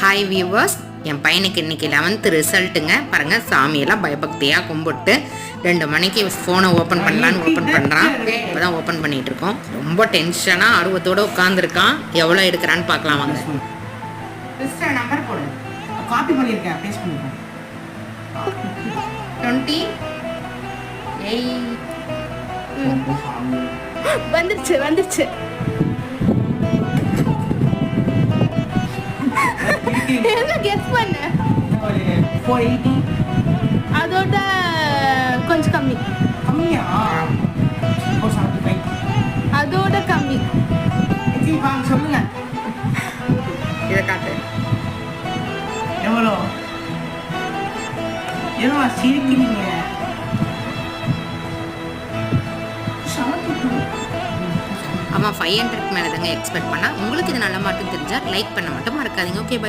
Hi viewers என் பையனுக்கு இன்னைக்கு eleventh ரிசல்ட்டுங்க பாருங்க சாமியெல்லாம் பயபக்தியாக கும்பிட்டு ரெண்டு மணிக்கு ஃபோனை ஓப்பன் பண்ணலான்னு ஓப்பன் பண்ணுறான் இப்போ தான் ஓப்பன் பண்ணிட்டு இருக்கோம் ரொம்ப டென்ஷனாக ஆர்வத்தோடு உட்காந்துருக்கான் எவ்வளோ எடுக்கிறான்னு பார்க்கலாம் வாங்க. நம்பர் போடு. காப்பி பண்ணியிருக்கேன். பேஸ்ட் பண்ணிருக்கேன் டுவெண்ட்டி எயிட் வந்துருச்சு வந்துருச்சு. என்ன கெஸ் பண்ண ஒரு ஃபோர் எயிட்டி அதோட கொஞ்சம் கம்மி கம்மியா ஃபோர் செவன்ட்டி ஃபைவ் அதோட கம்மி வாங்க சொல்லுங்க இதை காட்டு எவ்வளோ என்னவா சிரிக்கிறீங்க ஆமாம் ஃபைவ் ஹண்ட்ரட் மேலே தாங்க எக்ஸ்பெக்ட் பண்ணால் உங்களுக்கு இது நல்ல மார்க்குன்னு தெரிஞ்சால் லைக் பண்ண மட்டும் மறக்காதீங்க ஓகே பை